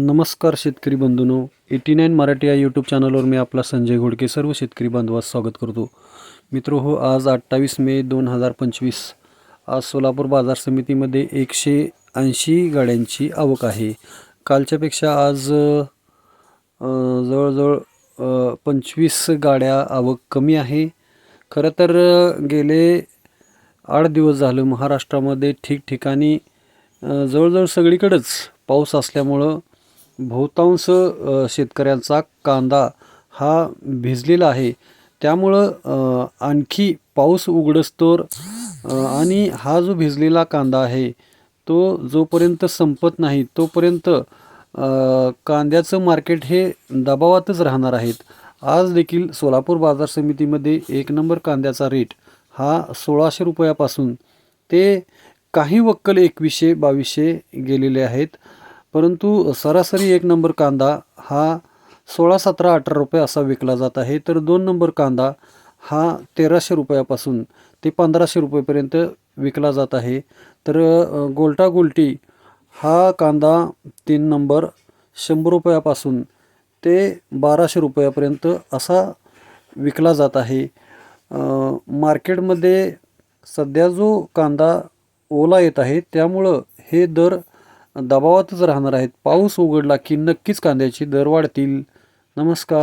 नमस्कार शेतकरी बंधूनो. Eighty nine Marathi या यूट्यूब चॅनलवर मी आपला संजय घोडके सर्व शेतकरी बांधवास स्वागत करतो. मित्र हो आज अठ्ठावीस मे दोन हजार पंचवीस. आज सोलापूर बाजार समितीमध्ये एकशे ऐंशी गाड्यांची आवक आहे. कालच्यापेक्षा आज जवळजवळ पंचवीस गाड्या आवक कमी आहे. खरं तर गेले आठ दिवस झालं महाराष्ट्रामध्ये ठिकठिकाणी जवळजवळ सगळीकडंच पाऊस असल्यामुळं बहुतांश शेतकऱ्यांचा कांदा हा भिजलेला आहे. त्यामुळं आणखी पाऊस उघडस्तोर आणि हा जो भिजलेला कांदा आहे तो जोपर्यंत संपत नाही तोपर्यंत कांद्याचं मार्केट हे दबावातच राहणार आहेत. आज देखील सोलापूर बाजार समितीमध्ये एक नंबर कांद्याचा रेट हा सोळाशे रुपयापासून ते काही वक्कल एकवीसशे बावीसशे गेलेले आहेत. परंतु सरासरी एक नंबर कांदा हा सोळा सतरा अठरा रुपये असा विकला जात आहे. तर दोन नंबर कांदा हा तेराशे रुपयापासून ते पंधराशे रुपयेपर्यंत विकला जात आहे. तर गोलटा गोल्टा गोल्टी हा कांदा तीन नंबर शंभर रुपयापासून ते बाराशे रुपयापर्यंत असा विकला जात आहे. मार्केटमध्ये सध्या जो कांदा ओला येत आहे त्यामुळं हे दर दबावातच राहणार आहेत. पाऊस उघडला की नक्कीच कांद्याचे दर वाढतील नमस्कार.